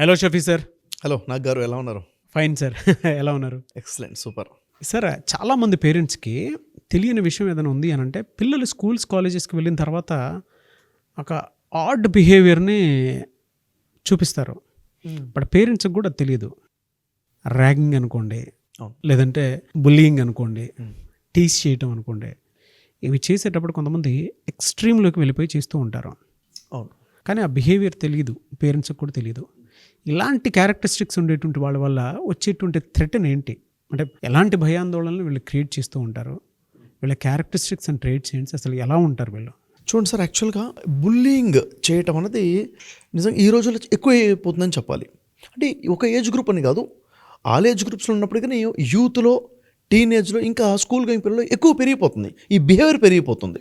Hello Shafi sir hello Nag garu ఎలా ఉన్నారు? Fine sir ఎలా ఉన్నారు? ఎక్సలెంట్ సూపర్ సార్ చాలామంది పేరెంట్స్కి తెలియని విషయం ఏదైనా ఉంది అని అంటే పిల్లలు స్కూల్స్ కాలేజెస్కి వెళ్ళిన తర్వాత ఒక ఆడ్ బిహేవియర్ని చూపిస్తారు. బట్ పేరెంట్స్కి కూడా తెలియదు ర్యాగింగ్ అనుకోండి. లేదంటే బుల్లింగ్ అనుకోండి టీస్ చేయటం అనుకోండి ఇవి చేసేటప్పుడు కొంతమంది ఎక్స్ట్రీమ్లోకి వెళ్ళిపోయి చేస్తూ ఉంటారు. అవును. కానీ ఆ బిహేవియర్ తెలియదు పేరెంట్స్కి కూడా తెలియదు ఇలాంటి క్యారెక్టరిస్టిక్స్ ఉండేటువంటి వాళ్ళ వల్ల వచ్చేటువంటి థ్రెటన్ ఏంటి? అంటే ఎలాంటి భయాందోళనలు వీళ్ళు క్రియేట్ చేస్తూ ఉంటారు? వీళ్ళ క్యారెక్టరిస్టిక్స్ అండ్ ట్రేడ్స్ ఏంటి? అసలు ఎలా ఉంటారు వీళ్ళు? చూడండి సార్ యాక్చువల్గా బుల్లింగ్ చేయటం అనేది నిజంగా ఈ రోజుల్లో ఎక్కువ అయిపోతుందని చెప్పాలి. అంటే ఒక ఏజ్ గ్రూప్ అని కాదు ఆల్ ఏజ్ గ్రూప్స్లో ఉన్నప్పటికీ యూత్లో టీనేజ్లో ఇంకా స్కూల్ గోయింగ్ పిల్లలు ఎక్కువ పెరిగిపోతుంది. ఈ బిహేవియర్ పెరిగిపోతుంది.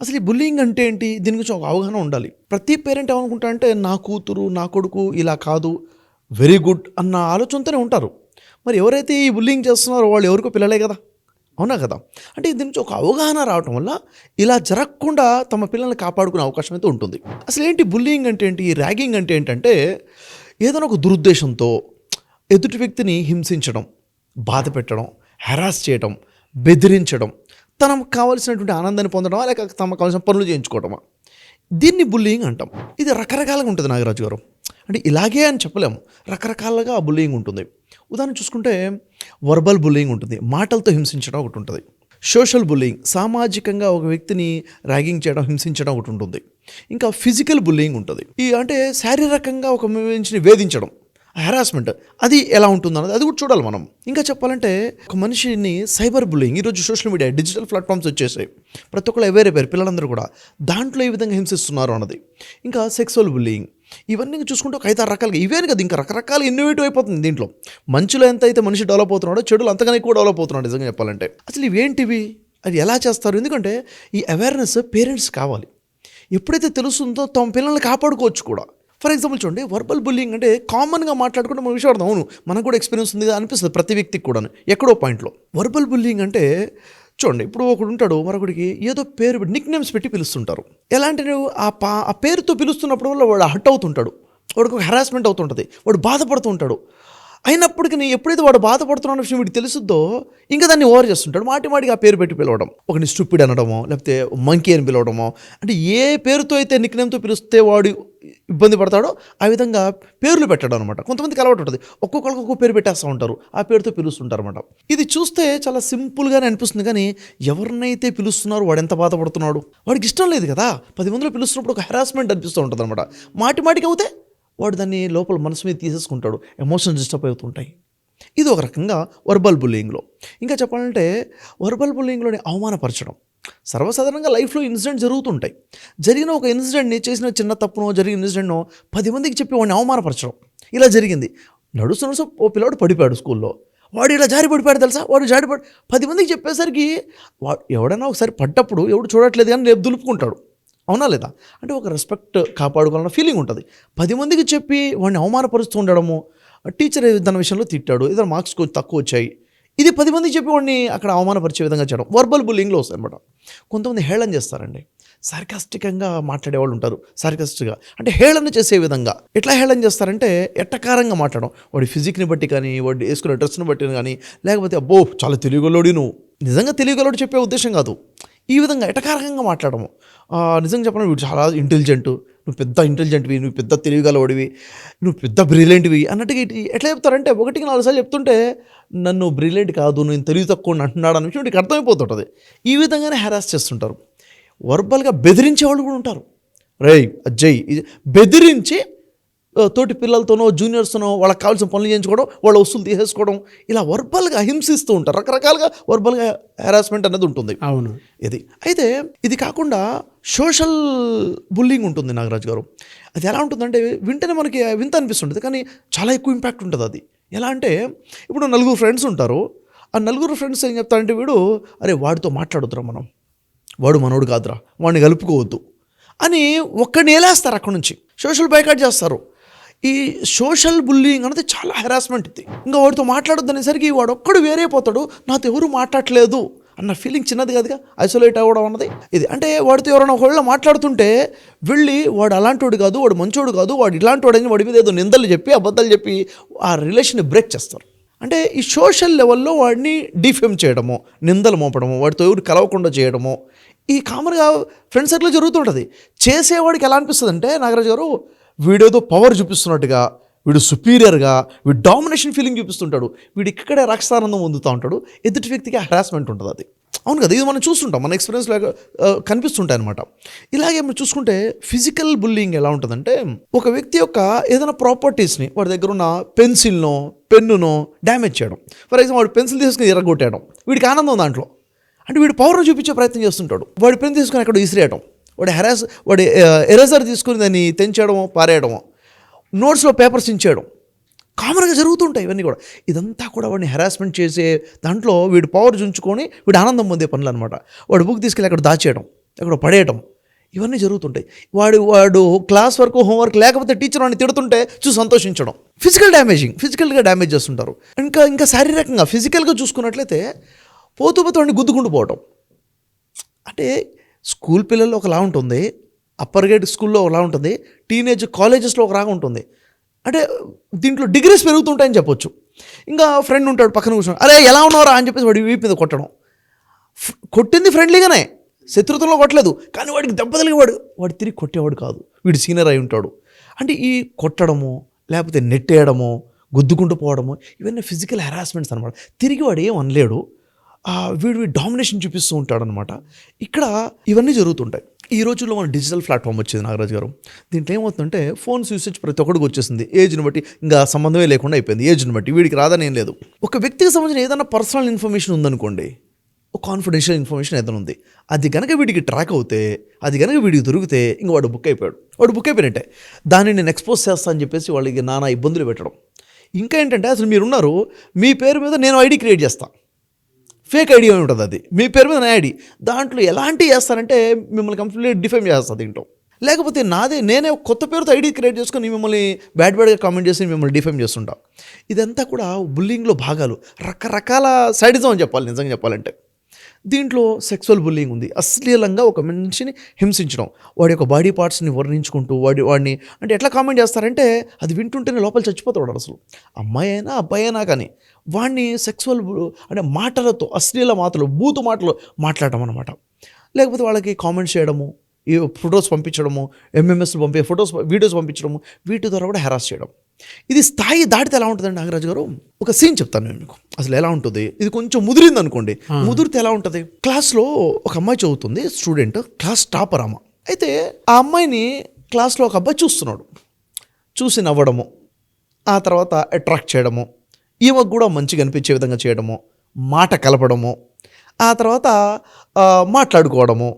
అసలు ఈ బుల్లింగ్ అంటే ఏంటి? దీని గురించి ఒక అవగాహన ఉండాలి. ప్రతి పేరెంట్ ఏమనుకుంటా అంటే నా కూతురు నా కొడుకు ఇలా కాదు వెరీ గుడ్ అన్న ఆలోచనతోనే ఉంటారు. మరి ఎవరైతే ఈ బుల్లింగ్ చేస్తున్నారో వాళ్ళు ఎవరికో పిల్లలే కదా? అవునా కదా? అంటే దీని నుంచి ఒక అవగాహన రావటం వల్ల ఇలా జరగకుండా తమ పిల్లల్ని కాపాడుకునే అవకాశం అయితే ఉంటుంది. అసలు ఏంటి బుల్లింగ్ అంటే ఏంటి? ర్యాగింగ్ అంటే ఏంటంటే ఏదైనా ఒక దురుద్దేశంతో ఎదుటి వ్యక్తిని హింసించడం బాధ పెట్టడం హెరాస్ చేయటం బెదిరించడం తనకు కావాల్సినటువంటి ఆనందాన్ని పొందడమా లేక తమకు కావాల్సిన పనులు చేయించుకోవడమా దీన్ని బుల్లింగ్ అంటాం. ఇది రకరకాలుగా ఉంటుంది నాగరాజు గారు. అంటే ఇలాగే అని చెప్పలేము. రకరకాలుగా ఆ బుల్లింగ్ ఉంటుంది. ఉదాహరణ చూసుకుంటే వర్బల్ బుల్లింగ్ ఉంటుంది. మాటలతో హింసించడం ఒకటి ఉంటుంది. సోషల్ బుల్లింగ్ సామాజికంగా ఒక వ్యక్తిని ర్యాగింగ్ చేయడం హింసించడం ఒకటి ఉంటుంది. ఇంకా ఫిజికల్ బుల్లింగ్ ఉంటుంది. ఈ అంటే శారీరకంగా ఒక మనిషిని వేధించడం. హెరాస్మెంట్ అది ఎలా ఉంటుంది అన్నది అది కూడా చూడాలి మనం. ఇంకా చెప్పాలంటే ఒక మనిషిని సైబర్ బుల్లింగ్ ఈరోజు సోషల్ మీడియా డిజిటల్ ప్లాట్ఫామ్స్ వచ్చేసాయి. ప్రతి ఒక్కళ్ళు అవేర్ అయిపోయారు పిల్లలందరూ కూడా. దాంట్లో ఏ విధంగా హింసిస్తున్నారు అన్నది. ఇంకా సెక్సువల్ బుల్లింగ్ ఇవన్నీ చూసుకుంటే ఒక ఐదారు రకాలుగా ఇవే కదా ఇంకా రకరకాల ఇన్నోవేటివ్ అయిపోతుంది దీంట్లో. మంచిలో ఎంత అయితే మనిషి డెవలప్ అవుతున్నాడో చెడులు అంతగానే ఎక్కువ డెవలప్ అవుతున్నాడు నిజంగా చెప్పాలంటే. అసలు ఇవేంటివి? అది ఎలా చేస్తారు? ఎందుకంటే ఈ అవేర్నెస్ పేరెంట్స్ కావాలి. ఎప్పుడైతే తెలుస్తుందో తమ పిల్లల్ని కాపాడుకోవచ్చు కూడా. ఫర్ ఎగ్జాంపుల్ చూడండి వర్బల్ బుల్లింగ్ అంటే కామన్గా మాట్లాడుకుంటే మన విషయం అర్థం. అవును మనకు కూడా ఎక్స్పీరియన్స్ ఉంది అనిపిస్తుంది ప్రతి వ్యక్తికి కూడా ఎక్కడో పాయింట్లో వర్బల్ బుల్లింగ్ అంటే చూడండి ఇప్పుడు ఒకడు ఉంటాడు మరొకడికి ఏదో పేరు నిక్ నేమ్స్ పెట్టి పిలుస్తుంటారు. ఎలాంటి ఆ పా ఆ పేరుతో పిలుస్తున్నప్పుడు వల్ల వాడు హట్ అవుతుంటాడు. వాడికి ఒక హెరాస్మెంట్ అవుతుంటుంది. వాడు బాధపడుతూ ఉంటాడు. అయినప్పటికీ నేను ఎప్పుడైతే వాడు బాధపడుతున్నాడో విషయం వీడికి తెలుసుద్దో ఇంకా దాన్ని ఓవర్ చేస్తుంటాడు. మాటి మాటికి ఆ పేరు పెట్టి పిలవడం. ఒకని స్టూపిడ్ అనడమో లేకపోతే మంకీ అని పిలవడమో అంటే ఏ పేరుతో అయితే నిక్నేమ్తో పిలిస్తే వాడు ఇబ్బంది పడతాడో ఆ విధంగా పేర్లు పెట్టడం అనమాట కొంతమందికి అలవాటు ఉంటుంది. ఒక్కొక్కరికి ఒక్కొక్క పేరు పెట్టేస్తూ ఉంటారు. ఆ పేరుతో పిలుస్తుంటారు అనమాట ఇది చూస్తే చాలా సింపుల్గానే అనిపిస్తుంది కానీ ఎవరినైతే పిలుస్తున్నారో వాడు ఎంత బాధపడుతున్నాడు? వాడికి ఇష్టం లేదు కదా. పది మందిలో పిలుస్తున్నప్పుడు ఒక హెరాస్మెంట్ అనిపిస్తూ ఉంటుంది అనమాట మాటి మాటికి అవుతే వాడు దాన్ని లోపల మనసు మీద తీసేసుకుంటాడు. ఎమోషన్స్ డిస్టర్బ్ అవుతుంటాయి. ఇది ఒక రకంగా వర్బల్ బుల్లింగ్లో ఇంకా చెప్పాలంటే వర్బల్ బుల్లింగ్లోని అవమానపరచడం. సర్వసాధారణంగా లైఫ్లో ఇన్సిడెంట్ జరుగుతుంటాయి. జరిగిన ఒక ఇన్సిడెంట్ని చేసిన చిన్న తప్పునో జరిగిన ఇన్సిడెంట్నో పది మందికి చెప్పి వాడిని అవమానపరచడం. ఇలా జరిగింది. నడుస్తున్న సో ఓ పిల్లవాడు పడిపోయాడు స్కూల్లో. వాడు ఇలా జారి పడిపోయాడు తెలుసా? వాడు జారి పడి పది మందికి చెప్పేసరికి వాడు ఎవడైనా ఒకసారి పడ్డప్పుడు ఎవడు చూడట్లేదు కానీ రేపు దులుపుకుంటాడు. అవునా లేదా? అంటే ఒక రెస్పెక్ట్ కాపాడుకోవాలన్న ఫీలింగ్ ఉంటుంది. పది మందికి చెప్పి వాడిని అవమానపరుస్తూ ఉండడము టీచర్ తన విషయంలో తిట్టాడు ఏదైనా మార్క్స్ కొంచెం తక్కువ వచ్చాయి. ఇది పది మందికి చెప్పి వాడిని అక్కడ అవమానపరిచే విధంగా చేయడం. వర్బల్ బుల్లింగ్లో వస్తాయి అనమాట కొంతమంది హేళన చేస్తారండి. సార్కాస్టికంగా మాట్లాడేవాళ్ళు ఉంటారు. సార్కాస్టిక్గా అంటే హేళన చేసే విధంగా. ఎట్లా హేళన చేస్తారంటే ఎట్టకారంగా మాట్లాడడం. వాడి ఫిజిక్ని బట్టి కానీ వాడి వేసుకునే డ్రెస్ని బట్టి కానీ లేకపోతే అబ్బో చాలా తెలియగలోడి నువ్వు. నిజంగా తెలియగలోడు చెప్పే ఉద్దేశం కాదు. ఈ విధంగా ఎటకారకంగా మాట్లాడము. నిజంగా చెప్పడం వీడు చాలా ఇంటెలిజెంట్ నువ్వు పెద్ద ఇంటెలిజెంట్వి నువ్వు పెద్ద తెలివిగలవాడివి నువ్వు పెద్ద బ్రిలియంట్వి అన్నట్టుగా ఎట్లా చెప్తారంటే ఒకటికి నాలుగు సార్లు చెప్తుంటే నన్ను బ్రిలియంట్ కాదు నేను తెలివి తక్కువ అంటున్నాడు అన్న విషయం అర్థమైపోతుంటుంది. ఈ విధంగానే హెరాస్ చేస్తుంటారు. వర్బల్గా బెదిరించే వాళ్ళు కూడా ఉంటారు. రేయ్ అజ్జయ్ ఇది బెదిరించి తోటి పిల్లలతోనో జూనియర్స్తోనో వాళ్ళకి కావాల్సిన పనులు చేయించుకోవడం వాళ్ళ వస్తువులు తీసేసుకోవడం ఇలా వర్బల్గా హింసిస్తూ ఉంటారు. రకరకాలుగా వర్బల్గా హెరాస్మెంట్ అనేది ఉంటుంది. అవును. ఇది. అయితే ఇది కాకుండా సోషల్ బుల్లింగ్ ఉంటుంది నాగరాజు గారు. అది ఎలా ఉంటుందంటే వింటేనే మనకి వింత అనిపిస్తుంటుంది కానీ చాలా ఎక్కువ ఇంపాక్ట్ ఉంటుంది అది. ఎలా అంటే ఇప్పుడు నలుగురు ఫ్రెండ్స్ ఉంటారు. ఆ నలుగురు ఫ్రెండ్స్ ఏం చెప్తారంటే వీడు అరే వాడితో మాట్లాడుతురా మనం. వాడు మనోడు కాదురా. వాడిని కలుపుకోవద్దు. అని ఒక్కడిని ఏలేస్తారు అక్కడ నుంచి. సోషల్ బైకాట్ చేస్తారు. ఈ సోషల్ బుల్లింగ్ అనేది చాలా హెరాస్మెంట్ ఇది. ఇంకా వాడితో మాట్లాడొద్దు అనేసరికి వాడు ఒక్కడు వేరే పోతాడు నాతో ఎవరు మాట్లాడలేదు అన్న ఫీలింగ్ చిన్నది కాదుగా ఐసోలేట్ అవ్వడం అన్నది ఇది. అంటే వాడితో ఎవరైనా ఒకవేళ మాట్లాడుతుంటే వెళ్ళి వాడు అలాంటోడు కాదు వాడు మంచోడు కాదు వాడు ఇలాంటి వాడని వాడి మీద ఏదో నిందలు చెప్పి అబద్ధాలు చెప్పి ఆ రిలేషన్ బ్రేక్ చేస్తారు. అంటే ఈ సోషల్ లెవెల్లో వాడిని డిఫేమ్ చేయడము నిందలు మోపడము వాడితో ఎవరు కలవకుండా చేయడము ఈ కామన్గా ఫ్రెండ్ సర్కిల్ జరుగుతుంటుంది. చేసేవాడికి ఎలా అనిపిస్తుంది అంటే నాగరాజు గారు వీడేదో పవర్ చూపిస్తున్నట్టుగా వీడు సుపీరియర్గా వీడు డామినేషన్ ఫీలింగ్ చూపిస్తుంటాడు. వీడు ఇక్కడే రక్షానందం పొందుతూ ఉంటాడు. ఎదుటి వ్యక్తికి హరాస్మెంట్ ఉంటుంది అది. అవును కదా ఇది మనం చూస్తుంటాం. మన ఎక్స్పీరియన్స్ లాగా కనిపిస్తుంటాయి అనమాట ఇలాగే మనం చూసుకుంటే ఫిజికల్ బుల్లింగ్ ఎలా ఉంటుందంటే ఒక వ్యక్తి యొక్క ఏదైనా ప్రాపర్టీస్ని వాడి దగ్గర ఉన్న పెన్సిల్నో పెన్నునో డ్యామేజ్ చేయడం. ఫర్ ఎగ్జాంపుల్ వాడు పెన్సిల్ తీసుకుని ఎర్రగొట్టేయడం. వీడికి ఆనందం దాంట్లో. అంటే వీడు పవర్ను చూపించే ప్రయత్నం చేస్తుంటాడు. వాడి పెన్ తీసుకుని అక్కడ విసిరేయడం వాడి హెరాస్ వాడి ఎరేజర్ తీసుకుని దాన్ని తెంచేయడమో పారేయడమో నోట్స్లో పేపర్స్ ఇచ్చేయడం కామన్గా జరుగుతుంటాయి ఇవన్నీ కూడా. ఇదంతా కూడా వాడిని హెరాస్మెంట్ చేసే దాంట్లో వీడు పవర్ చుంచుకొని వీడు ఆనందం పొందే పనులు అనమాట వాడు బుక్ తీసుకెళ్ళి అక్కడ దాచేయడం అక్కడ పడేయడం ఇవన్నీ జరుగుతుంటాయి. వాడు వాడు క్లాస్ వర్క్ హోంవర్క్ లేకపోతే టీచర్ వాడిని తిడుతుంటే చూసి సంతోషించడం. ఫిజికల్ డ్యామేజింగ్ ఫిజికల్గా డ్యామేజ్ చేస్తుంటారు. ఇంకా ఇంకా శారీరకంగా ఫిజికల్గా చూసుకున్నట్లయితే పోతూ పోతూ వాడిని గుద్దుకుంటూ పోవటం. అంటే స్కూల్ పిల్లలు ఒకలా ఉంటుంది. అప్పర్ గ్రేడ్ స్కూల్లో ఒకలా ఉంటుంది. టీనేజ్ కాలేజెస్లో ఒకలాగా ఉంటుంది. అంటే దీంట్లో డిగ్రీస్ పెరుగుతుంటాయని చెప్పొచ్చు. ఇంకా ఫ్రెండ్ ఉంటాడు పక్కన కూర్చొని అరే ఎలా ఉన్నారా అని చెప్పేసి వాడి వీపు మీద కొట్టడం. కొట్టింది ఫ్రెండ్లీగానే. శత్రుత్వంలో కొట్టలేదు. కానీ వాడికి దెబ్బ తగిలి వాడు వాడు తిరిగి కొట్టేవాడు కాదు. వీడు సీనియర్ అయి ఉంటాడు. అంటే ఈ కొట్టడము లేకపోతే నెట్టేయడము గుద్దుకుంటూ పోవడము ఇవన్నీ ఫిజికల్ హెరాస్మెంట్స్ అనమాట తిరిగి వాడు ఏం అనలేడు. వీడు వీడు డామినేషన్ చూపిస్తూ ఉంటాడు అనమాట ఇక్కడ ఇవన్నీ జరుగుతుంటాయి. ఈ రోజుల్లో మన డిజిటల్ ప్లాట్ఫామ్ వచ్చింది నాగరాజు గారు. దీంట్లో ఏమవుతుందంటే ఫోన్స్ యూసేజ్ ప్రతి ఒక్కడికి వచ్చేసింది. ఏజ్ని బట్టి ఇంకా సంబంధమే లేకుండా అయిపోయింది. ఏజ్ని బట్టి వీడికి రాదని ఏం లేదు. ఒక వ్యక్తికి సంబంధించిన ఏదైనా పర్సనల్ ఇన్ఫర్మేషన్ ఉందనుకోండి ఒక కాన్ఫిడెన్షియల్ ఇన్ఫర్మేషన్ ఏదైనా ఉంది అది కనుక వీడికి ట్రాక్ అవుతే అది కనుక వీడికి దొరికితే ఇంక వాడు బుక్ అయిపోయాడు. వాడు బుక్ అయిపోయినట్టే. దాన్ని నేను ఎక్స్పోజ్ చేస్తా అని చెప్పేసి వాళ్ళకి నానా ఇబ్బందులు పెట్టడం. ఇంకా ఏంటంటే అసలు మీరున్నారు మీ పేరు మీద నేను ఐడి క్రియేట్ చేస్తాను ఫేక్ ఐడి అని ఉంటుంది అది. మీ పేరు మీద నా ఐడి. దాంట్లో ఎలాంటి చేస్తారంటే మిమ్మల్ని కంప్లీట్ డిఫైమ్ చేస్తుంది దీంట్లో. లేకపోతే నాదే నేనే కొత్త పేరుతో ఐడి క్రియేట్ చేసుకొని మిమ్మల్ని బ్యాడ్ బ్యాడ్గా కామెంట్ చేసి మిమ్మల్ని డిఫైమ్ చేస్తుంటా. ఇదంతా కూడా బుల్లింగ్లో భాగాలు. రకరకాల సైడిజం అని చెప్పాలి నిజంగా చెప్పాలంటే. దీంట్లో సెక్సువల్ బుల్లింగ్ ఉంది. అశ్లీలంగా ఒక మనిషిని హింసించడం. వాడి యొక్క బాడీ పార్ట్స్ని వర్ణించుకుంటూ వాడి వాడిని అంటే ఎట్లా కామెంట్ చేస్తారంటే అది వింటుంటేనే లోపల చచ్చిపోతాడు అసలు. అమ్మాయి అయినా అబ్బాయి అయినా కానీ వాడిని సెక్సువల్ అంటే మాటలతో అశ్లీల మాటలు బూతు మాటలు మాట్లాడటం అనమాట లేకపోతే వాళ్ళకి కామెంట్స్ చేయడము ఈ ఫొటోస్ పంపించడము ఎంఎంఎస్లు పంపే ఫొటోస్ వీడియోస్ పంపించడము వీటి ద్వారా కూడా హెరాస్ చేయడం. ఇది స్థాయి దాటితే ఎలా ఉంటుందండి నాగరాజు గారు? ఒక సీన్ చెప్తాను నేను మీకు. అసలు ఎలా ఉంటుంది? ఇది కొంచెం ముదిరింది అనుకోండి. ముదిరితే ఎలా ఉంటుంది? క్లాస్లో ఒక అమ్మాయి చదువుతుంది స్టూడెంట్ క్లాస్ టాపర్ అమ్మ అయితే ఆ అమ్మాయిని క్లాస్లో ఒక అబ్బాయి చూస్తున్నాడు. చూసి నవ్వడము ఆ తర్వాత అట్రాక్ట్ చేయడము ఈమెకు కూడా మంచిగా అనిపించే విధంగా చేయడము మాట కలపడము ఆ తర్వాత మాట్లాడుకోవడము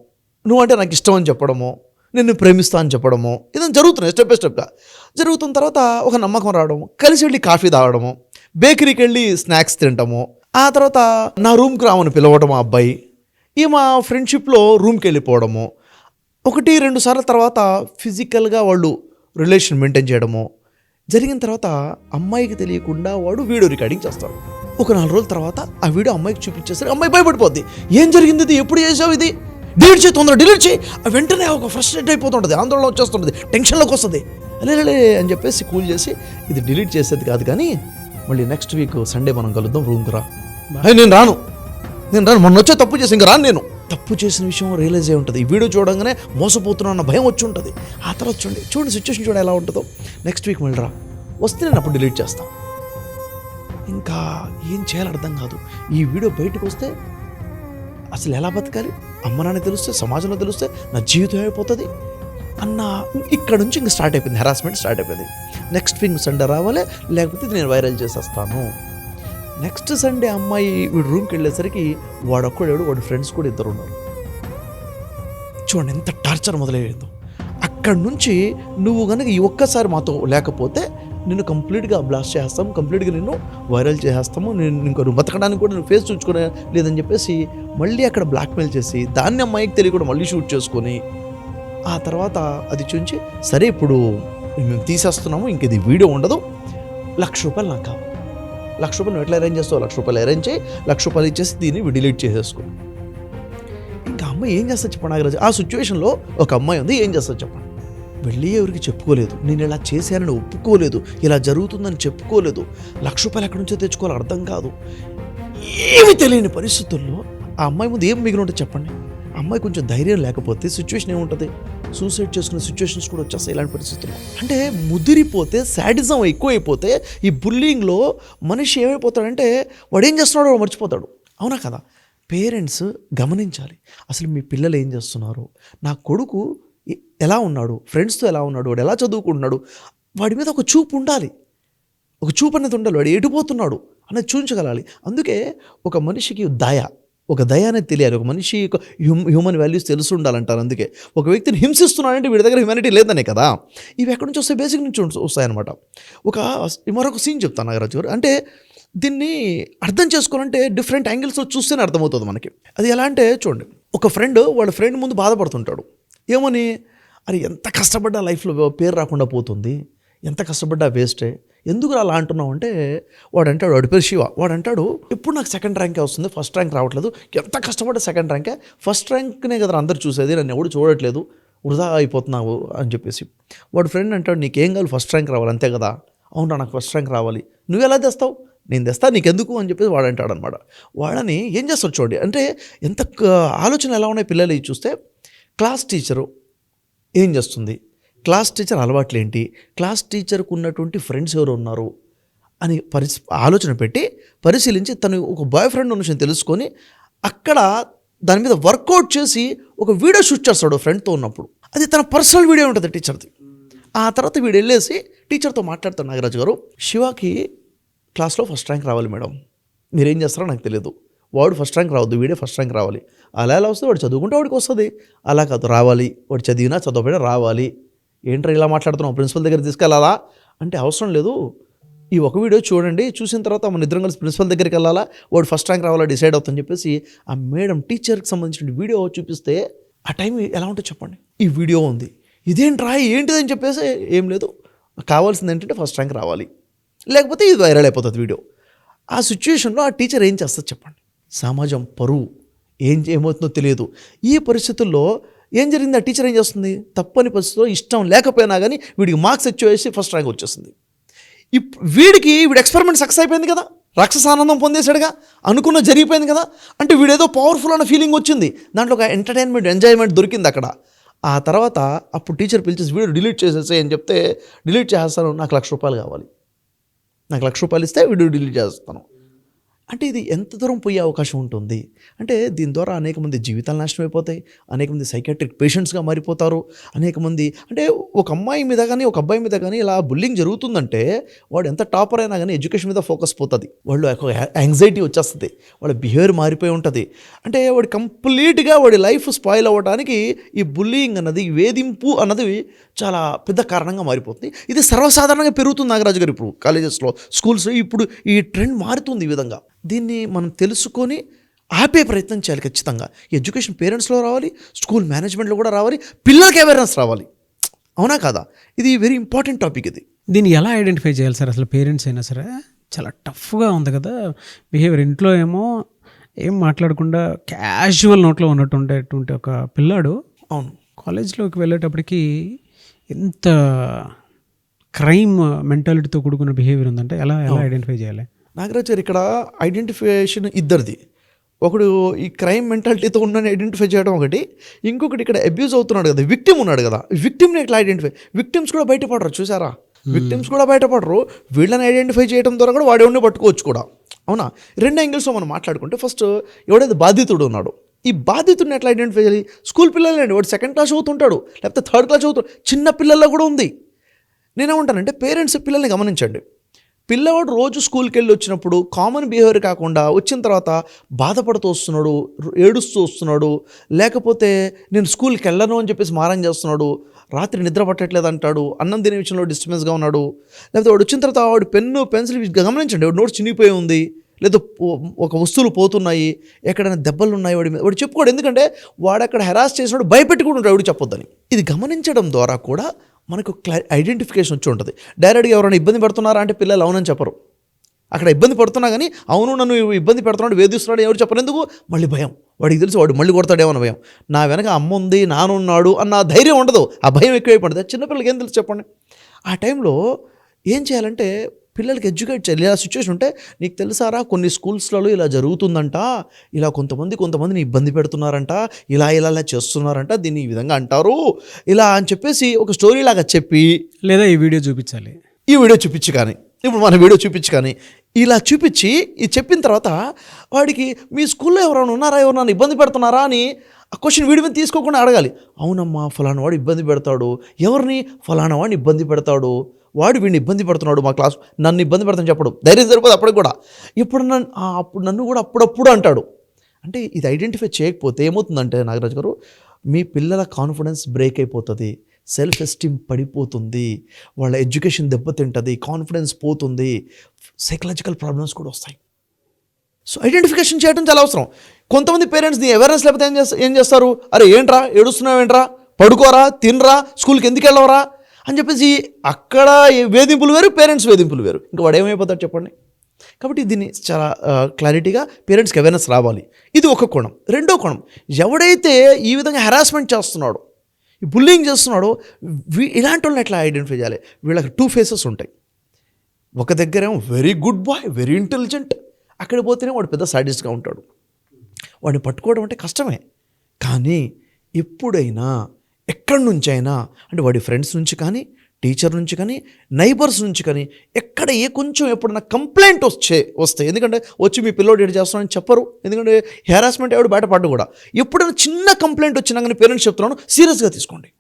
నువ్వంటే నాకు ఇష్టం అని చెప్పడము నిన్ను ప్రేమిస్తా అని చెప్పడము. ఇదని జరుగుతున్నాయి స్టెప్ బై స్టెప్గా. జరుగుతున్న తర్వాత ఒక నమ్మకం రావడము కలిసి వెళ్ళి కాఫీ తాగడము బేకరీకి వెళ్ళి స్నాక్స్ తినటము ఆ తర్వాత నా రూమ్కి రామని పిలవడం ఆ అబ్బాయి. ఈ మా ఫ్రెండ్షిప్లో రూమ్కి వెళ్ళిపోవడము. ఒకటి రెండు సార్ల తర్వాత ఫిజికల్గా వాళ్ళు రిలేషన్ మెయింటైన్ చేయడము. జరిగిన తర్వాత అమ్మాయికి తెలియకుండా వాడు వీడియో రికార్డింగ్ చేస్తాడు. ఒక నాలుగు రోజుల తర్వాత ఆ వీడియో అమ్మాయికి చూపించేసరికి అమ్మాయి భయపడిపోద్ది. ఏం జరిగింది ఇది? ఎప్పుడు చేసావు ఇది? డిలీట్ చేయి తొందర డిలీట్ చేయి. వెంటనే ఒక ఫ్రస్ట్రేట్ అయిపోతుంటుంది. ఆందోళన వచ్చేస్తుంటుంది. టెన్షన్లోకి వస్తుంది. అలే అని చెప్పేసి కూల్ చేసి ఇది డిలీట్ చేసేది కాదు కానీ మళ్ళీ నెక్స్ట్ వీక్ సండే మనం కలుద్దాం రూమ్కి రా. "ఏయ్, నేను రాను. నేను రాను. మొన్న వచ్చే తప్పు చేసి ఇంకా రాను నేను. తప్పు చేసిన విషయం రియలైజ్ అయి ఉంటుంది. ఈ వీడియో చూడంగానే మోసపోతున్నా అన్న భయం వచ్చి ఉంటుంది. ఆ తర్వాత చూడండి. చూడండి సిచ్యువేషన్ చూడ ఎలా ఉంటుందో. నెక్స్ట్ వీక్ మళ్ళీ రా. వస్తే నేను అప్పుడు డిలీట్ చేస్తాను ఇంకా ఏం చేయాలో అర్థం కాదు. ఈ వీడియో బయటకు వస్తే అసలు ఎలా బతకాలి? అమ్మ నాన్న తెలిస్తే సమాజంలో తెలిస్తే నా జీవితం అయిపోతుంది అన్న ఇక్కడ నుంచి ఇంక స్టార్ట్ అయిపోయింది. హెరాస్మెంట్ స్టార్ట్ అయిపోయింది. నెక్స్ట్ వీక్ సండే రావాలి లేకపోతే నేను వైరల్ చేసేస్తాను. నెక్స్ట్ సండే అమ్మాయి వీడు రూమ్కి వెళ్ళేసరికి వాడొక్కడేడు వాడి ఫ్రెండ్స్ కూడా ఇద్దరు ఉన్నారు. చూడండి ఎంత టార్చర్ మొదలయ్యేదో. అక్కడి నుంచి నువ్వు కనుక ఈ ఒక్కసారి మాతో లేకపోతే నిన్ను కంప్లీట్గా బ్లాస్ట్ చేస్తాం కంప్లీట్గా నిన్ను వైరల్ చేసేస్తాము నేను ఇంకా నువ్వు బతకడానికి కూడా నువ్వు ఫేస్ చూసుకునే లేదని చెప్పేసి మళ్ళీ అక్కడ బ్లాక్మెయిల్ చేసి దాన్ని అమ్మాయికి తెలియకుండా మళ్ళీ షూట్ చేసుకొని ఆ తర్వాత అది చూసి సరే ఇప్పుడు మేము తీసేస్తున్నాము ఇంక ఇది వీడియో ఉండదు లక్ష రూపాయలు నాకు కావాలి. లక్ష రూపాయలు ఎట్లా అరేంజ్ చేస్తావు? లక్ష రూపాయలు అరేంజ్ చేయి లక్ష రూపాయలు ఇచ్చేసి దీన్ని డిలీట్ చేసేసుకో. అమ్మాయి ఏం చేస్తా చెప్పండి నాగరాజు? ఆ సిచ్యువేషన్లో ఒక అమ్మాయి ఉంది ఏం చేస్తా చెప్పండి వెళ్ళి ఎవరికి చెప్పుకోలేదు. నేను ఇలా చేశానని ఒప్పుకోలేదు. ఇలా జరుగుతుందని చెప్పుకోలేదు. లక్ష రూపాయలు ఎక్కడి నుంచో తెచ్చుకోవాలి అర్థం కాదు. ఏమి తెలియని పరిస్థితుల్లో ఆ అమ్మాయి ముందు ఏం మిగిలి ఉంటే చెప్పండి? అమ్మాయి కొంచెం ధైర్యం లేకపోతే సిచ్యువేషన్ ఏముంటుంది? సూసైడ్ చేసుకునే సిచ్యువేషన్స్ కూడా వచ్చేస్తాయి ఇలాంటి పరిస్థితుల్లో. అంటే ముదిరిపోతే శాడిజం ఎక్కువైపోతే ఈ బుల్లింగ్లో మనిషి ఏమైపోతాడంటే వాడు ఏం చేస్తున్నాడో వాడు మర్చిపోతాడు. అవునా కదా? పేరెంట్స్ గమనించాలి. అసలు మీ పిల్లలు ఏం చేస్తున్నారు? నా కొడుకు ఎలా ఉన్నాడు? ఫ్రెండ్స్తో ఎలా ఉన్నాడు? వాడు ఎలా చదువుకుంటున్నాడు? వాడి మీద ఒక చూపు ఉండాలి. ఒక చూపు అనేది ఉండాలి. వాడు ఎడిపోతున్నాడు అనేది చూపించగలాలి. అందుకే ఒక మనిషికి దయ ఒక దయ అనేది తెలియాలి. ఒక మనిషి యొక్క హ్యూమన్ వాల్యూస్ తెలిసి ఉండాలంటారు అందుకే. ఒక వ్యక్తిని హింసిస్తున్నాడంటే వీడి దగ్గర హ్యూమానిటీ లేదనే కదా. ఇవి ఎక్కడి నుంచి వస్తాయి? బేసిక్ నుంచి వస్తాయి- వస్తాయన్నమాట ఒక మరొక సీన్ చెప్తాను నాగరాజు గారు. అంటే దీన్ని అర్థం చేసుకోవాలంటే డిఫరెంట్ యాంగిల్స్లో చూస్తేనే అర్థమవుతుంది మనకి. అది ఎలా అంటే చూడండి. ఒక ఫ్రెండ్ వాళ్ళ ఫ్రెండ్ ముందు బాధపడుతుంటాడు. ఏమని? అరే ఎంత కష్టపడ్డా లైఫ్లో పేరు రాకుండా పోతుంది. ఎంత కష్టపడ్డా వేస్టే. ఎందుకు అలా అంటున్నావు అంటే వాడు అంటాడు వాడు పేరు శివ. వాడు అంటాడు ఎప్పుడు నాకు సెకండ్ ర్యాంకే వస్తుంది ఫస్ట్ ర్యాంక్ రావట్లేదు. ఎంత కష్టపడ్డా సెకండ్ ర్యాంకే? ఫస్ట్ ర్యాంక్నే కదా అందరు చూసేది నన్ను ఎవడు చూడట్లేదు. వృధా అయిపోతున్నావు అని చెప్పేసి. వాడు ఫ్రెండ్ అంటాడు నీకేం కావాలి? ఫస్ట్ ర్యాంక్ రావాలి అంతే కదా? అవునా నాకు ఫస్ట్ ర్యాంక్ రావాలి. నువ్వు ఎలా తెస్తావు? నేను తెస్తా నీకెందుకు? అని చెప్పేసి వాడు అంటాడు అనమాట వాళ్ళని ఏం చేస్తారు చూడండి అంటే ఎంత ఆలోచన ఎలా ఉన్నాయి పిల్లలు చూస్తే క్లాస్ టీచరు ఏం చేస్తుంది? క్లాస్ టీచర్ అలవాట్లు ఏంటి క్లాస్ టీచర్కు ఉన్నటువంటి ఫ్రెండ్స్ ఎవరు ఉన్నారు? అని పరిస్ ఆలోచన పెట్టి పరిశీలించి తను ఒక బాయ్ ఫ్రెండ్ ఉన్న విషయం తెలుసుకొని అక్కడ దాని మీద వర్కౌట్ చేసి ఒక వీడియో షూట్ చేస్తాడు ఫ్రెండ్తో ఉన్నప్పుడు. అది తన పర్సనల్ వీడియో ఉంటుంది టీచర్ది. ఆ తర్వాత వీడు వెళ్ళేసి టీచర్తో మాట్లాడతాడు నాగరాజు గారు. శివాకి క్లాస్లో ఫస్ట్ ర్యాంక్ రావాలి మేడం. మీరేం చేస్తారో నాకు తెలియదు. వాడు ఫస్ట్ ర్యాంక్ రావద్దు వీడే ఫస్ట్ ర్యాంక్ రావాలి. అలా ఎలా వస్తే వాడు చదువుకుంటే వాడికి వస్తుంది. అలా కాదు రావాలి. వాడు చదివినా చదవకపోయినా రావాలి. ఏంట్రా ఇలా మాట్లాడుతున్నాం ప్రిన్సిపల్ దగ్గర తీసుకెళ్ళాలా? అంటే అవసరం లేదు. ఈ ఒక వీడియో చూడండి. చూసిన తర్వాత మన ఇద్దరం కలిసి ప్రిన్సిపల్ దగ్గరికి వెళ్ళాలా? వాడు ఫస్ట్ ర్యాంక్ రావాలా? డిసైడ్ అవుతుందని చెప్పేసి ఆ మేడం టీచర్కి సంబంధించిన వీడియో చూపిస్తే ఆ టైం ఎలా ఉంటుందో చెప్పండి. ఈ వీడియో ఉంది. ఇదేంట్రా? ఏంటిదని చెప్పేసి ఏం లేదు. కావాల్సింది ఏంటంటే ఫస్ట్ ర్యాంక్ రావాలి. లేకపోతే ఇది వైరల్ అయిపోతుంది వీడియో. ఆ సిచ్యువేషన్లో ఆ టీచర్ ఏం చేస్తుంది చెప్పండి. సమాజం పరువు. ఏం ఏమవుతుందో తెలియదు. ఈ పరిస్థితుల్లో ఏం జరిగింది? ఆ టీచర్ ఏం చేస్తుంది? తప్పని పరిస్థితిలో ఇష్టం లేకపోయినా కానీ వీడికి మార్క్స్ వచ్చేసి ఫస్ట్ ర్యాంక్ వచ్చేస్తుంది. ఇప్ వీడికి వీడి ఎక్స్పెరిమెంట్ సక్సెస్ అయిపోయింది కదా? రాక్షస ఆనందం పొందేశాడుగా? అనుకున్న జరిగిపోయింది కదా? అంటే వీడేదో పవర్ఫుల్ అన్న ఫీలింగ్ వచ్చింది. దాంట్లో ఒక ఎంటర్టైన్మెంట్ ఎంజాయ్మెంట్ దొరికింది అక్కడ. ఆ తర్వాత అప్పుడు టీచర్ పిలిచేసి వీడియో డిలీట్ చేసేసే అని చెప్తే డిలీట్ చేస్తాను నాకు లక్ష రూపాయలు కావాలి. నాకు లక్ష రూపాయలు ఇస్తే వీడియో డిలీట్ చేస్తాను అంటే ఇది ఎంత దూరం పోయే అవకాశం ఉంటుంది? అంటే దీని ద్వారా అనేక మంది జీవితాలు నాశనం అయిపోతాయి అనేక మంది సైకాట్రిక్ పేషెంట్స్గా మారిపోతారు అనేక మంది అంటే ఒక అమ్మాయి మీద కానీ ఒక అబ్బాయి మీద కానీ ఇలా బుల్లింగ్ జరుగుతుందంటే వాడు ఎంత టాపర్ అయినా కానీ ఎడ్యుకేషన్ మీద ఫోకస్ పోతుంది. వాళ్ళు యాంగ్జైటీ వచ్చేస్తుంది వాళ్ళ బిహేవియర్ మారిపోయి ఉంటుంది. అంటే వాడు కంప్లీట్గా వాడి లైఫ్ స్పాయిల్ అవ్వడానికి ఈ బుల్లింగ్ అన్నది వేధింపు అన్నది చాలా పెద్ద కారణంగా మారిపోతుంది. ఇది సర్వసాధారణంగా పెరుగుతుంది నాగరాజు గారు ఇప్పుడు కాలేజెస్లో స్కూల్స్లో ఇప్పుడు ఈ ట్రెండ్ మారుతుంది ఈ విధంగా. దీన్ని మనం తెలుసుకొని ఆపే ప్రయత్నం చేయాలి ఖచ్చితంగా. ఎడ్యుకేషన్ పేరెంట్స్లో రావాలి స్కూల్ మేనేజ్మెంట్లో కూడా రావాలి పిల్లలకి అవేర్నెస్ రావాలి. అవునా కాదా? ఇది వెరీ ఇంపార్టెంట్ టాపిక్ ఇది. దీన్ని ఎలా ఐడెంటిఫై చేయాలి సార్? అసలు పేరెంట్స్ అయినా సరే చాలా టఫ్గా ఉంది కదా. బిహేవియర్ ఇంట్లో ఏమో ఏం మాట్లాడకుండా క్యాజువల్ నోట్లో ఉన్నట్టు ఉండేటువంటి ఒక పిల్లాడు అవును. కాలేజ్లోకి వెళ్ళేటప్పటికి ఎంత క్రైమ్ మెంటాలిటీతో కూడుకున్న బిహేవియర్ ఉందంటే ఎలా ఎలా ఐడెంటిఫై చేయాలి? నాగరాజ్ గారు ఇక్కడ ఐడెంటిఫికేషన్ ఇద్దరిది. ఒకడు ఈ క్రైమ్ మెంటాలిటీతో ఉన్న ఐడెంటిఫై చేయడం ఒకటి ఇంకొకటి ఇక్కడ అబ్యూజ్ అవుతున్నాడు కదా విక్టిమ్ ఉన్నాడు కదా. విక్టిమ్ని ఎట్లా ఐడెంటిఫై విక్టిమ్స్ కూడా బయటపడరు చూసారా? విక్టిమ్స్ కూడా బయటపడరు. వీళ్ళని ఐడెంటిఫై చేయడం ద్వారా కూడా వాడేవాడిని పట్టుకోవచ్చు కూడా. అవునా? రెండు యాంగిల్స్లో మనం మాట్లాడుకుంటే ఫస్ట్ ఎవడైతే బాధితుడు ఉన్నాడు ఈ బాధితుడిని ఎట్లా ఐడెంటిఫై చేయాలి? స్కూల్ పిల్లలండి వాడు సెకండ్ క్లాస్ చదువుతుంటాడు లేకపోతే థర్డ్ క్లాస్ చదువుతాడు చిన్న పిల్లల్లో కూడా ఉంది. నేనేమంటానంటే పేరెంట్స్ పిల్లల్ని గమనించండి. పిల్లవాడు రోజు స్కూల్కి వెళ్ళి వచ్చినప్పుడు కామన్ బిహేవియర్ కాకుండా వచ్చిన తర్వాత బాధపడుతూ వస్తున్నాడు ఏడుస్తూ వస్తున్నాడు లేకపోతే నేను స్కూల్కి వెళ్ళను అని చెప్పేసి మారం చేస్తున్నాడు రాత్రి నిద్ర పట్టట్లేదు అంటాడు అన్నం తినే విషయంలో డిస్టర్బెన్స్గా ఉన్నాడు లేకపోతే వాడు వచ్చిన తర్వాత వాడు పెన్ను పెన్సిల్ గమనించండి వాడు నోట్స్ చినిగిపోయి ఉంది లేదా ఒక వస్తువులు పోతున్నాయి ఎక్కడైనా దెబ్బలు ఉన్నాయి వాడి మీద వాడు చెప్పుకోడు ఎందుకంటే వాడు అక్కడ హెరాస్ చేసినాడు భయపెట్టుకుంటుంటాడు కూడా చెప్పొద్దని. ఇది గమనించడం ద్వారా కూడా మనకు క్లా ఐడెంటిఫికేషన్ వచ్చి ఉంటుంది. డైరెక్ట్గా ఎవరైనా ఇబ్బంది పెడుతున్నారా అంటే పిల్లలు అవునని చెప్పరు. అక్కడ ఇబ్బంది పడుతున్నా కానీ అవును నన్ను ఇబ్బంది పెడుతున్నాడు వేధిస్తున్నాడు ఎవరు చెప్పనేందుకు మళ్ళీ భయం. వాడికి తెలిసి వాడు మళ్ళీ కొడతాడేమో అన్న భయం. నా వెనక అమ్మ ఉంది నానున్నాడు అన్న ధైర్యం ఉండదు. ఆ భయం ఎక్కువైపోతుంది చిన్నపిల్లలకి ఏం తెలుసు చెప్పండి? ఆ టైంలో ఏం చేయాలంటే పిల్లలకి ఎడ్యుకేట్ చేయాలి. ఇలా సిచ్యువేషన్ ఉంటే నీకు తెలుసారా? కొన్ని స్కూల్స్లలో ఇలా జరుగుతుందంట. ఇలా కొంతమంది కొంతమందిని ఇబ్బంది పెడుతున్నారంట. ఇలా ఇలా ఇలా చేస్తున్నారంట. దీన్ని ఈ విధంగా అంటారు. ఇలా అని చెప్పేసి ఒక స్టోరీ లాగా చెప్పి లేదా ఈ వీడియో చూపించాలి. ఈ వీడియో చూపించి కానీ ఇప్పుడు మన వీడియో చూపించి కానీ ఇలా చూపించి ఇది చెప్పిన తర్వాత వాడికి మీ స్కూల్లో ఎవరైనా ఉన్నారా? ఎవరైనా ఇబ్బంది పెడుతున్నారా అని ఆ క్వశ్చన్ వీడి మీద తీసుకోకుండా అడగాలి. అవునమ్మా ఫలానా వాడు ఇబ్బంది పెడతాడు. ఎవరిని? ఫలానా వాడిని ఇబ్బంది పెడతాడు. వాడు వీడిని ఇబ్బంది పెడుతున్నాడు మా క్లాస్ నన్ను ఇబ్బంది పెడతాను చెప్పడు. ధైర్యం సరిపోదు అప్పటికి కూడా. ఇప్పుడు నన్ను అప్పుడు నన్ను కూడా అప్పుడప్పుడు అంటాడు. అంటే ఇది ఐడెంటిఫై చేయకపోతే ఏమవుతుందంటే నాగరాజు గారు మీ పిల్లల కాన్ఫిడెన్స్ బ్రేక్ అయిపోతుంది సెల్ఫ్ ఎస్టీమ్ పడిపోతుంది వాళ్ళ ఎడ్యుకేషన్ దెబ్బతింటుంది కాన్ఫిడెన్స్ పోతుంది సైకలాజికల్ ప్రాబ్లమ్స్ కూడా వస్తాయి. సో ఐడెంటిఫికేషన్ చేయడం చాలా అవసరం. కొంతమంది పేరెంట్స్ నీ అవేర్నెస్ లేకపోతే ఏం ఏం చేస్తారు? అరే ఏంట్రా? ఏడుస్తున్నావేంట్రా? పడుకోరా? తినరా? స్కూల్కి ఎందుకు వెళ్ళవరా? అని చెప్పేసి అక్కడ వేధింపులు వేరు పేరెంట్స్ వేధింపులు వేరు. ఇంకా వాడు ఏమైపోతాడు చెప్పండి? కాబట్టి దీన్ని చాలా క్లారిటీగా పేరెంట్స్కి అవేర్నెస్ రావాలి. ఇది ఒక కోణం. రెండో కోణం. ఎవడైతే ఈ విధంగా హెరాస్మెంట్ చేస్తున్నాడో ఈ బుల్లింగ్ చేస్తున్నాడో వీ- ఇలాంటి వాళ్ళని ఎట్లా ఐడెంటిఫై చేయాలి? వీళ్ళకి టూ ఫేసెస్ ఉంటాయి. ఒక దగ్గరేమో very good boy very intelligent అక్కడ పోతేనే వాడు పెద్ద సాడిస్ట్గా ఉంటాడు. వాడిని పట్టుకోవడం అంటే కష్టమే. కానీ ఎప్పుడైనా ఎక్కడి నుంచి అయినా అంటే వాడి ఫ్రెండ్స్ నుంచి కానీ టీచర్ నుంచి కానీ నైబర్స్ నుంచి కానీ ఎక్కడ ఏ కొంచెం ఎప్పుడైనా కంప్లైంట్ వచ్చే వస్తాయి ఎందుకంటే వచ్చి మీ పిల్లోడు ఏడు చేస్తున్నాడని చెప్పరు. ఎందుకంటే హెరాస్మెంట్ ఎవడు బయటపడ్డు కూడా. ఎప్పుడైనా చిన్న కంప్లైంట్ వచ్చినా కానీ పేరెంట్స్ చెప్తున్నాను సీరియస్గా తీసుకోండి.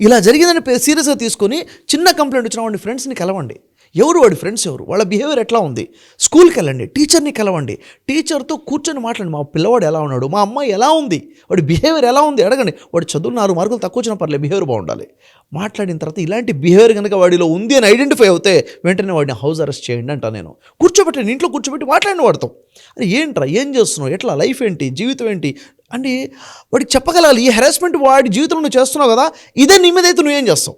ఇలా జరిగిందని సీరియస్గా తీసుకొని చిన్న కంప్లైంట్ వచ్చిన వాడి ఫ్రెండ్స్ని కలవండి. ఎవరు వాడి ఫ్రెండ్స్ ఎవరు? వాళ్ళ బిహేవియర్ ఎట్లా ఉంది? స్కూల్కి వెళ్ళండి టీచర్ని కలవండి. టీచర్తో కూర్చొని మాట్లాడండి. మా పిల్లవాడు ఎలా ఉన్నాడు? మా అమ్మాయి ఎలా ఉంది? వాడి బిహేవియర్ ఎలా ఉంది? అడగండి. వాడు చదువులు నాలుగు మార్కులు తక్కువ వచ్చిన పర్లేదు బిహేవియర్ బాగుండాలి. మాట్లాడిన తర్వాత ఇలాంటి బిహేవియర్ కనుక వాడిలో ఉంది అని ఐడెంటిఫై అవుతే వెంటనే వాడిని హౌస్ అరెస్ట్ చేయండి అంట నేను. కూర్చోబెట్టండి ఇంట్లో కూర్చోబెట్టి మాట్లాడిన వాడతాం. అరే ఏంట్రా? ఏం చేస్తున్నావు? ఎట్లా? లైఫ్ ఏంటి? జీవితం ఏంటి? అంటే వాడికి చెప్పగలగాలి ఈ హెరాస్మెంట్ వాడి జీవితంలో నువ్వు చేస్తున్నావు కదా ఇదే నీ మీద అయితే నువ్వేం చేస్తావు?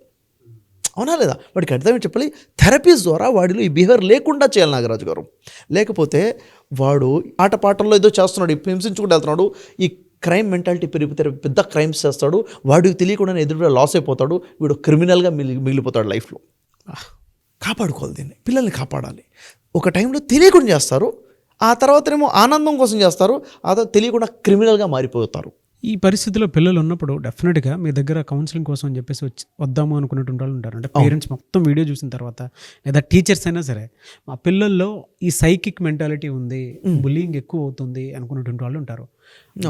అవునా లేదా? వాడికి అర్థమే చెప్పాలి. థెరపీస్ ద్వారా వాడిలో ఈ బిహేవియర్ లేకుండా చేయాలి నాగరాజు గారు. లేకపోతే వాడు ఆటపాటల్లో ఏదో చేస్తున్నాడు ఇప్పుడు హింసించుకుంటూ వెళ్తున్నాడు ఈ క్రైమ్ మెంటాలిటీ పెరిగితే పెద్ద క్రైమ్స్ చేస్తాడు వాడికి తెలియకుండా ఎదురు లాస్ అయిపోతాడు వీడు క్రిమినల్గా మిగిలి మిగిలిపోతాడు లైఫ్లో. కాపాడుకోవాలి దీన్ని. పిల్లల్ని కాపాడాలి. ఒక టైంలో తెలియకుండా చేస్తారు ఆ తర్వాతనేమో ఆనందం కోసం చేస్తారు ఆ తర్వాత తెలియకుండా క్రిమినల్గా మారిపోతారు. ఈ పరిస్థితిలో పిల్లలు ఉన్నప్పుడు డెఫినెట్గా మీ దగ్గర కౌన్సిలింగ్ కోసం అని చెప్పేసి వచ్చి వద్దాము అనుకున్నటువంటి వాళ్ళు ఉంటారు. అంటే పేరెంట్స్ మొత్తం వీడియో చూసిన తర్వాత లేదా టీచర్స్ అయినా సరే మా పిల్లల్లో ఈ సైకిక్ మెంటాలిటీ ఉంది బుల్లింగ్ ఎక్కువ అవుతుంది అనుకున్నటువంటి వాళ్ళు ఉంటారు.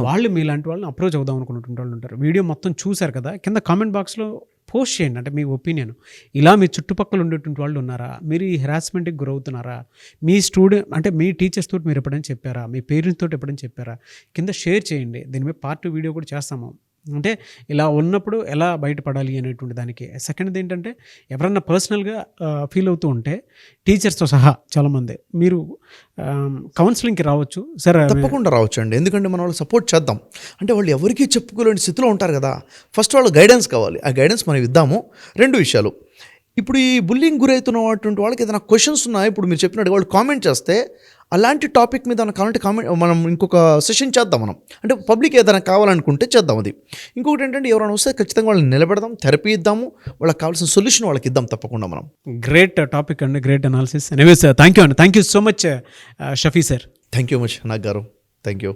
వాళ్ళు మీలాంటి వాళ్ళని అప్రోచ్ అవుదాం అనుకున్నటువంటి వాళ్ళు ఉంటారు. వీడియో మొత్తం చూశారు కదా కింద కామెంట్ బాక్స్లో పోస్ట్ చేయండి. అంటే మీ ఒపీనియన్. ఇలా మీ చుట్టుపక్కల ఉండేటువంటి వాళ్ళు ఉన్నారా? మీరు ఈ హెరాస్మెంట్కి గురవుతున్నారా? మీ స్టూడెంట్ అంటే మీ టీచర్స్ తోటి మీరు ఎప్పుడైనా చెప్పారా? మీ పేరెంట్స్ తోటి ఎప్పుడైనా చెప్పారా? కింద షేర్ చేయండి. దీని మీద పార్ట్ వీడియో కూడా చేస్తాము. అంటే ఇలా ఉన్నప్పుడు ఎలా బయటపడాలి అనేటువంటి దానికి. సెకండ్ ఏంటంటే ఎవరన్నా పర్సనల్గా ఫీల్ అవుతూ ఉంటే టీచర్స్తో సహా చాలామంది. మీరు కౌన్సిలింగ్కి రావచ్చు. సరే తప్పకుండా రావచ్చు అండి ఎందుకంటే మనం వాళ్ళు సపోర్ట్ చేద్దాం. అంటే వాళ్ళు ఎవరికీ చెప్పుకోలేని స్థితిలో ఉంటారు కదా. ఫస్ట్ వాళ్ళు గైడెన్స్ కావాలి. ఆ గైడెన్స్ మనం ఇద్దాము. రెండు విషయాలు. ఇప్పుడు ఈ బుల్లింగ్ గురవుతున్నటువంటి వాళ్ళకి ఏదైనా క్వశ్చన్స్ ఉన్నాయి? ఇప్పుడు మీరు చెప్పినట్టు వాళ్ళు కామెంట్ చేస్తే అలాంటి టాపిక్ మీద ఏమైనా కావాలంటే కామెంట్ మనం ఇంకొక సెషన్ చేద్దాం మనం. అంటే పబ్లిక్ ఏదైనా కావాలనుకుంటే చేద్దాం అది. ఇంకొకటి ఏంటంటే ఎవరైనా వస్తే ఖచ్చితంగా వాళ్ళని నిలబెడదాం థెరపీ ఇద్దాము వాళ్ళకి కావాల్సిన సొల్యూషన్ వాళ్ళకి ఇద్దాం తప్పకుండా మనం. గ్రేట్ టాపిక్ అండి great analysis anyways thank you అండి thank you so much Shafi sir thank you much Nag garu thank you